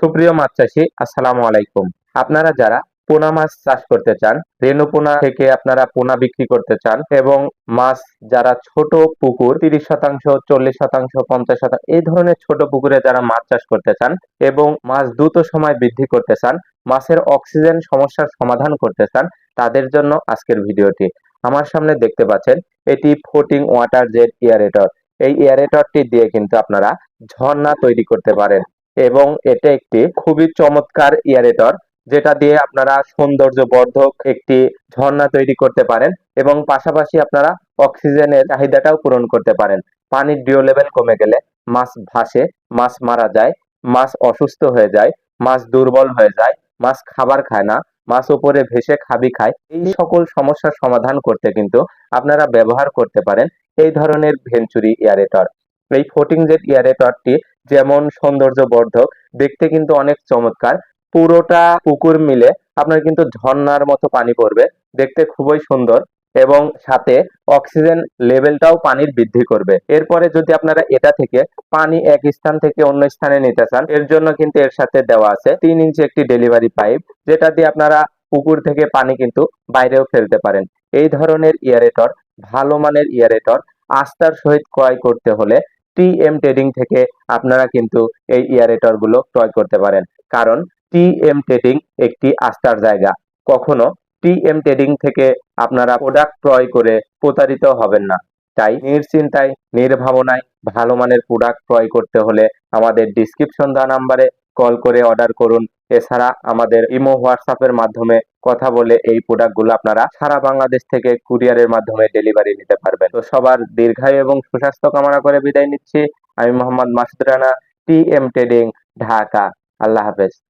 সুপ্রিয় মাছ চাষি, আসসালামু আলাইকুম। আপনারা যারা পোনা মাছ চাষ করতে চান, রেণু পোনা থেকে আপনারা পোনা বিক্রি করতে চান এবং মাছ যারা ছোট পুকুর, তিরিশ শতাংশ, চল্লিশ শতাংশ, পঞ্চাশ শতাংশ, এই ধরনের ছোট পুকুরে যারা মাছ চাষ করতে চান এবং মাছ দ্রুত সময় বৃদ্ধি করতে চান, মাছের অক্সিজেন সমস্যার সমাধান করতে চান, তাদের জন্য আজকের ভিডিওটি। আমার সামনে দেখতে পাচ্ছেন, এটি ফ্লোটিং ওয়াটার জেট এয়ারেটর। এই এয়ারেটরটি দিয়ে কিন্তু আপনারা ঝর্ণা তৈরি করতে পারেন। এবং এটা একটি খুবই চমৎকার এয়ারেটর যেটা দিয়ে আপনারা সৌন্দর্য বর্ধক একটি ঝর্ণা তৈরি করতে পারেন এবং পাশাপাশি আপনারা অক্সিজেনের চাহিদাটাও পূরণ করতে পারেন। পানির ডিও লেভেল কমে গেলে মাছ ভাসে, মাছ মারা যায়, মাছ অসুস্থ হয়ে যায়, মাছ দুর্বল হয়ে যায়, মাছ খাবার খায় না, মাছ উপরে ভেসে খাবি খায়। এই সকল সমস্যার সমাধান করতে কিন্তু আপনারা ব্যবহার করতে পারেন এই ধরনের ভেঞ্চুরি এয়ারেটর এই ফোটিং জেট এয়ারেটরটি যেমন সৌন্দর্য বর্ধক দেখতে কিন্তু অনেক চমৎকার। পুরোটা পুকুর মিলে আপনার কিন্তু ঝর্ণার মতো পানি পড়বে, দেখতে খুবই সুন্দর এবং সাথে অক্সিজেন লেভেলটাও পানির বৃদ্ধি করবে। এরপরে যদি আপনারা এটা থেকে পানি এক স্থান থেকে অন্য স্থানে নিতে চান, এর জন্য কিন্তু এর সাথে দেওয়া আছে তিন ইঞ্চি একটি ডেলিভারি পাইপ, যেটা দিয়ে আপনারা পুকুর থেকে পানি কিন্তু বাইরেও ফেলতে পারেন। এই ধরনের ইয়ারেটর ভালো মানের ইয়ারেটর আস্থার সহিত ক্রয় করতে হলে টিএম ট্রেডিং থেকে আপনারা কিন্তু এই ইয়ারেটরগুলো ক্রয় করতে পারেন। কারণ টিএম ট্রেডিং একটি আস্থার জায়গা। কখনো টিএম ট্রেডিং থেকে আপনারা প্রোডাক্ট ক্রয় করে প্রতারিত হবেন না। তাই নিশ্চিন্তায়, নির্ভাবনায় ভালো মানের প্রোডাক্ট ক্রয় করতে হলে আমাদের ডিসক্রিপশন দেওয়া নাম্বারে কল করে অর্ডার করুন। এছাড়া আমাদের ইমো হোয়াটসঅ্যাপের মাধ্যমে কথা বলে এই প্রোডাক্টগুলো আপনারা সারা বাংলাদেশ থেকে কুরিয়ারের মাধ্যমে ডেলিভারি নিতে পারবেন। তো সবার দীর্ঘায়ু এবং সুস্বাস্থ্য কামনা করে বিদায় নিচ্ছি। আমি Mohammad Masud Rana T M trading Dhaka. আল্লাহ হাফেজ।